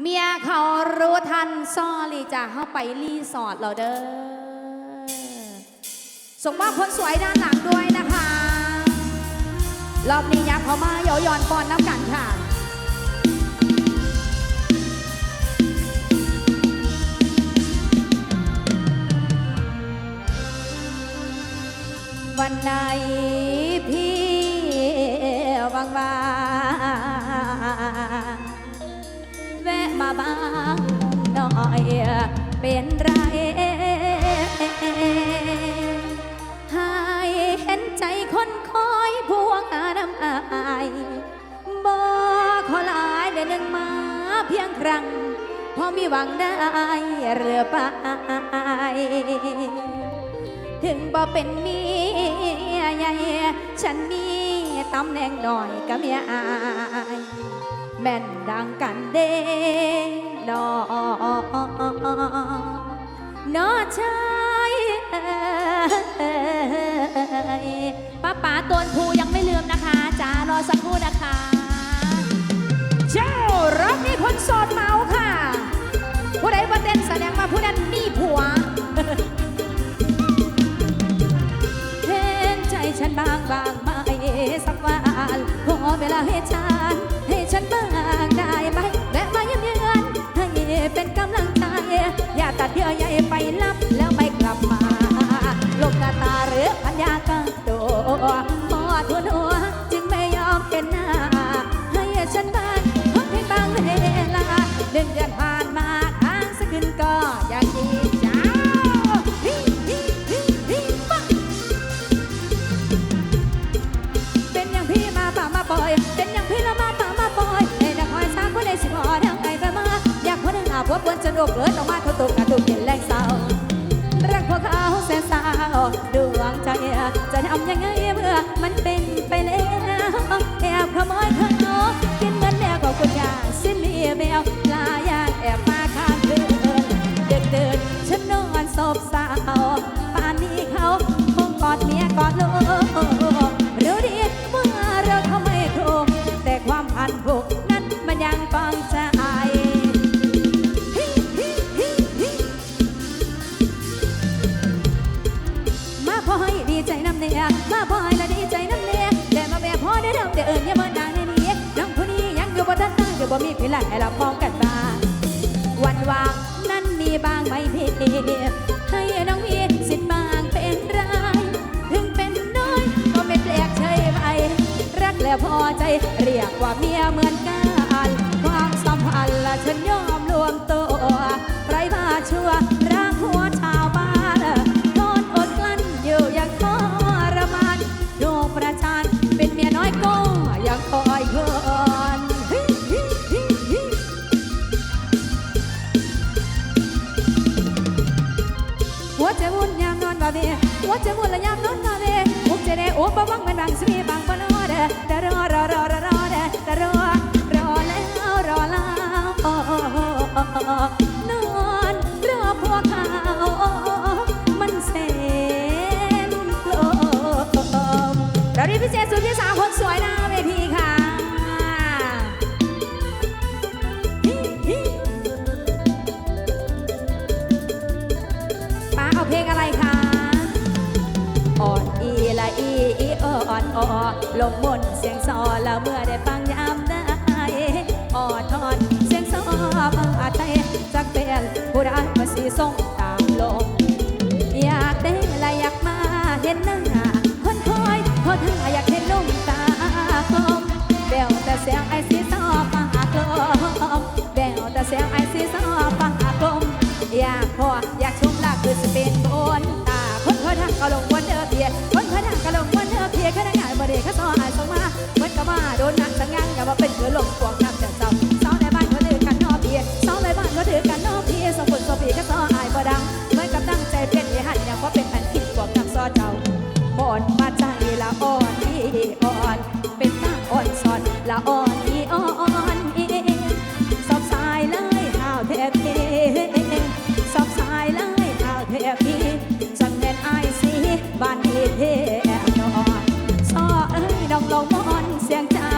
เมียเขารู้ทันซอลีจ้ะเข้าไปรีสอร์ทเราเด้อส่งมอบคนสวยด้านหลังด้วยนะคะ รอบนี้ยับเขามาเยาวยอนปอนน้ำกันค่ะวันไหน บ้างหน่อยเป็นไรให้เห็นใจคนคอยพวงอาน้ำอายบ่ขอลายเดือนหนึ่งมาเพียงครั้งพอมีหวังได้เรือไปถึงบ่เป็นเมียใหญ่ฉันมีตำแหน่งหน่อยกับเมียอาย แม่นดังกันเด้นอนอชายป้าป๋าตวนภูยังไม่ลืมนะคะจ้ารอสักครู่นะคะ เจ้ารอบนี้คนโสดเมาค่ะ ผู้ใดบ่เต้นแสดงว่าผู้นั้นมีผัวเห็นใจฉันบางบางไหมสักวันขอเวลาให้ฉันให้ฉันบ้าง ได้ไหมแวะมาเยี่ยมเยือนให้เป็นกำลังใจอย่าตัดเยื่อใยไปลับแล้วไม่กลับมาลบหน้าตาหรือพัญญากังตัวพอทุนหัวจึงไม่ยอมเป็นหน้า ให้ฉันบ้างขอให้บางเวลาหนึ่งเดือนผ่าน นจะรกเลิดออกมาเขาตกกระตุกเห็นแรงเศร้ารักพวกเขาแสนเศร้าดวงใจจะทำยังไงเมื่อมันเป็นไปแล้วแอบขโมยขนมกินเหมือนแมวก็คุณยาสิ้นมีแมวลาย พอได้เดิมเดินอย่ามาดังในนี้น้องผู้นี้ยังอยู่บนทันตั้งอยู่บ่มีพิลันให้เรามองกันบ้างวันวางนั้นมีบางไหมพี่ให้น้องมีสิทธิ์บางเป็นไรถึงเป็นน้อยก็ไม่แปลกใช่ไหมรักแล้วพอใจเรียกว่าเมียเหมือนกันความสัมพันธ์ละฉันยอมรวมตัวใครมาชั่ว อ้ ลงมนเสียงซอแล้วเมื่อได้ฟังยามได้ออนทอนเสียงซอบังอาจใจจักเป็นผู้ใดมาสีส่งตามลมอยากได้และอยากมาเห็นหน้าคนคอยเพราะถ้าอยากเห็นนุ่มตาคมเบลแต่เสียงไอซีซอฟังอากลมเบลแต่เสียงไอซีซอฟังอากลมอยากพออยากชม พีจังแม่นไอายสีบ้านนี้เทนอนซอเอ้ยดองลงมอนเสียงเจ้า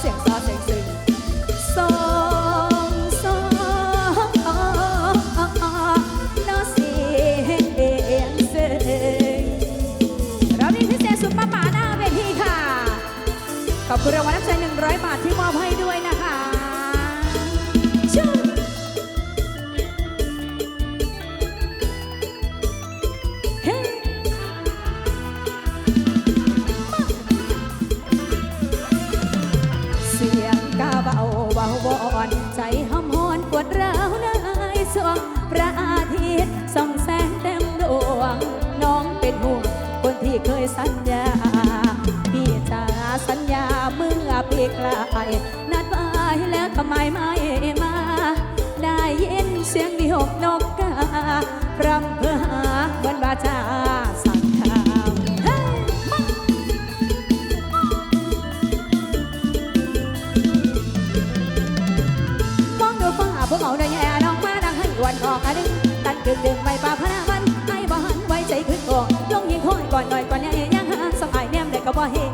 เสียงซาเสียงซึ้งสองสองน้อเสียงซึ้งเรามีพิเศษสุดป้าป๋าหน้าเวทีค่ะ ขอบคุณรางวัลน้ำใจ เคยสัญญา พี่จะสัญญาเมื่อปีกลายนัดไว้แล้วทำไมไม่มา ได้ยินเสียงวิหกนกกาพรำเพื่อหาบนบาจา อยก่อนหน่อยก่อนใหญ่ยังหาสบายแนมได้ก็บ่เห็น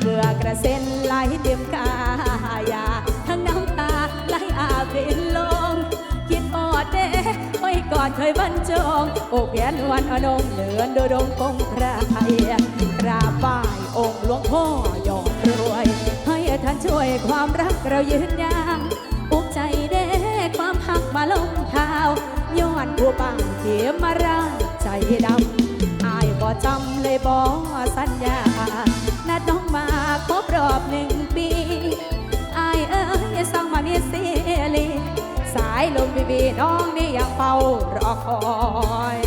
เมื่อกระเซ็นไหลเต็มกายาทั้งน้ำตาไหลอาบเป็นลงคิดออดเด้ไว้กอนเคยบรรจงอกแขนวันอนงเดินโดดงคงพระไทยกราบไหว้องค์หลวงพ่อยอดรวย ให้ท่านช่วยความรักเรายืนยาานผู้ปังเขียมมารางใจดำอายบ่จำเลยบ่สัญญา นัดน้องมาครบรอบหนึ่งปีอายเอ้ยสร้างมามีเสียลีสายลมบีบีน้องนี่ยังเฝ้ารอคอย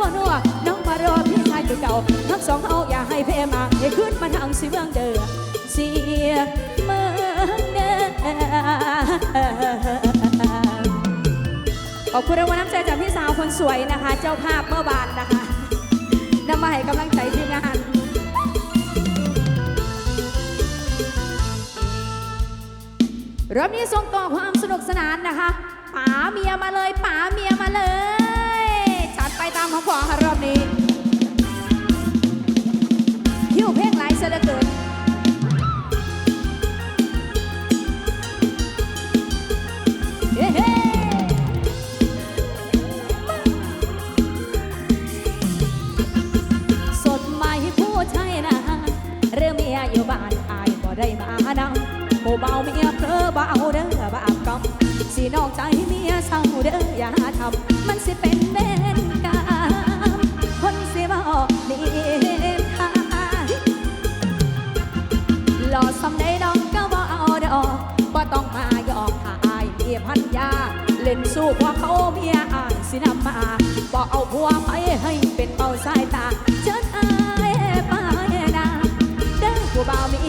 บ่นัวน้องมารอพี่ชายเก่าทั้งสองเอาอย่าให้เพมาอย่าขึ้นมาทางสีเมืองเด้อเสียเมืองเด้อขอบคุณรางวัลน้ำใจจากพี่สาวคนสวยนะคะ เจ้าภาพเมื่อบานนะคะนำมาให้กำลังใจทีมงานรอบนี้ส่งต่อความสนุกสนานนะคะป๋าเมียมาเลยป๋าเมียมาเลย ไปตามของขอค่ะรอบนี้ายเมียพันยาเล่นสู้พวกเขาเมียอ่านสินำมาบอกเอาผัวไปให้เป็นเป้าสายตา เชิญอายไปนาเด้อผู้บ่าวมี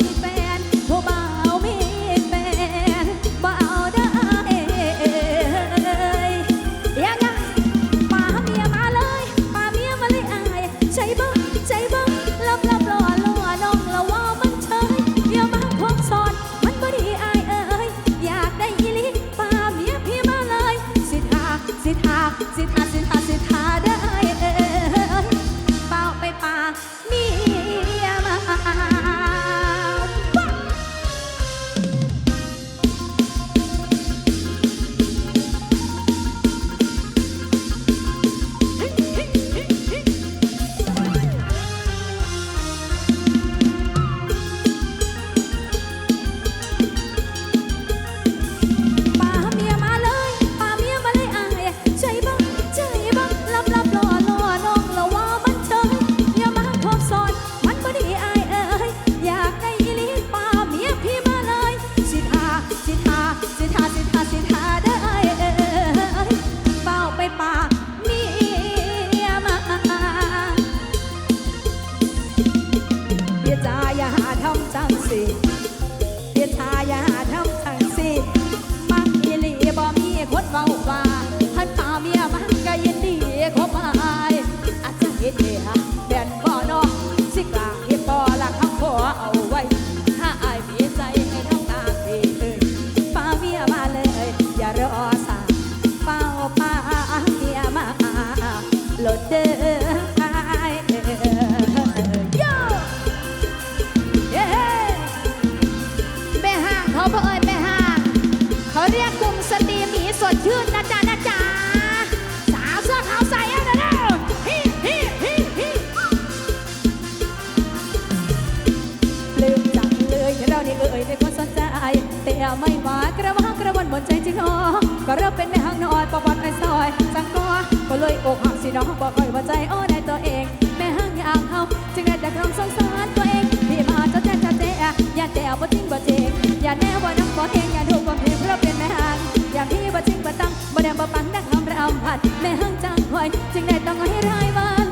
น้องบอกคอยว่าใจอ้อในตัวเอง แม่ห้างอยากเขาจึงได้แต่ครองสงสารตัวเองพี่มาจะแจ้งจะเจ๊อย่าแต่บ่จริงบ่จริงอย่าแน่ว่าน้องบ่เฮงอย่าถูความเพลงเพราะเป็นแม่ห้างอย่าพี่บ่จริงบ่ตั้งบ่แดงบ่ปังนักทำรำพัดแม่ห้างจังคอยจึงได้ต้องให้รายวัน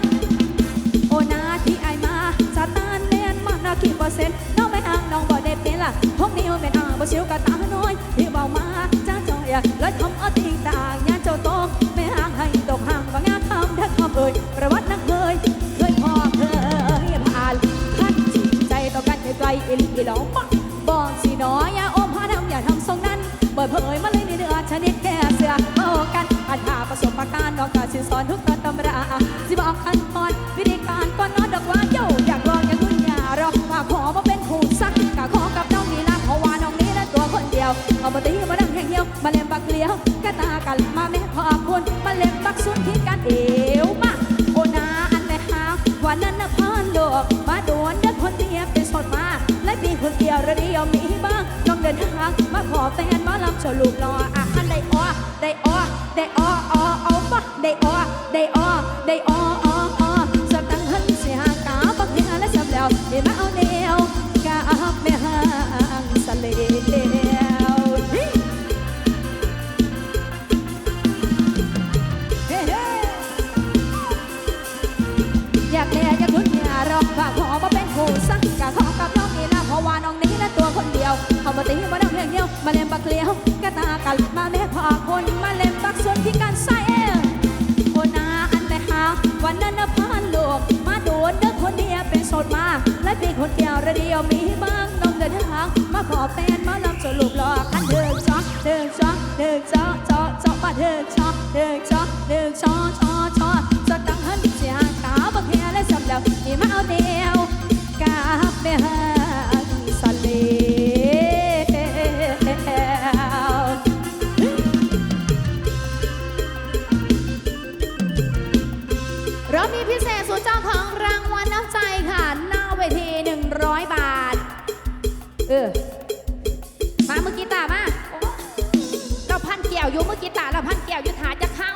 โอนาที่ไอมาสาตานเล่นมานากี่เปอร์เซ็นต์น้องไม่ห่างน้องบ่ได้เป็นล่ะพวกนี้เป็นอ่างบ่ชิวกะตาน้อยที่เบามาจ้าจอยเลยคำเอาติง ลอีหลีอีหลองปักบอกสิน้อยอย่าอมหาดำอย่าทำทรงนั้นเปิดเผยมาเลยในเดือชนิดแค่เสือเข้ากันอันหาประสบประการณ์นอกจากสิสอนทุกตอนตำราสิบอกขั้นตอนวิธีการก่อนนอนดอกว่าโยอยากลองอย่างคุณอย่ารอว่าขอมาเป็นคู่สักกะขอกับน้องนี่นะเพราว่าน้องนี่นั้นตัวคนเดียวเอามาตีมาดังแห่งเหี่ยวมาเล่นบักเลี้ยวกะตากันมาแม่ขอ ดียวระเดียวมีบ้าง น้องเดินทางมาขอแฟนมาลำโชว์ลูกรออะอันได้อ้อได้อ้อได้อ้ออ้อ ยวระเดียวมีบ้างน้องเดินทางมาขอแฟนมาลำจนลูกหลอกกันเดินจ้อเดินจ้อเดินจ้อจ้อจ้อมาเดินจ้อเดินจ้อเดินจ้อจ้อจ้อจะตั้งหันเสียกาบักเฮียและสำแล้วที่มาเอาเดียวกาเบหา มาเมื่อกี้ตามาเราพันเกลียวอยู่เมื่อกี้ตาเราพันเกลียวอยู่ถาจะเข้า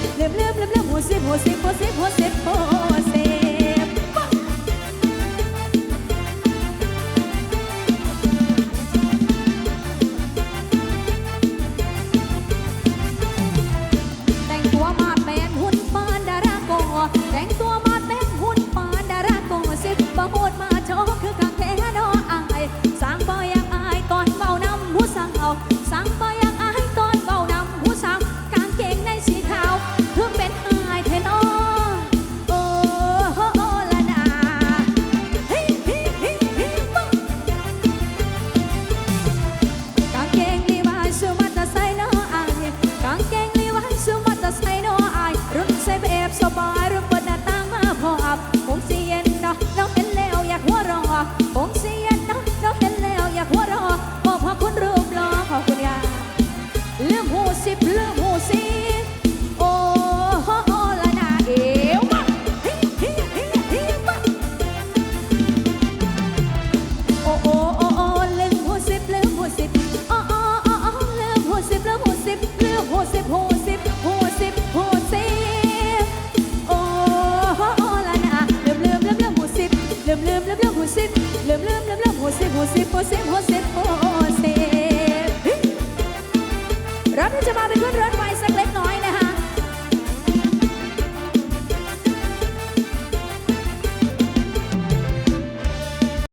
หัวสิบลืมลืมลืมลืมหัวสิบหัวสิบหัวสิบหัวสิบหัวสิ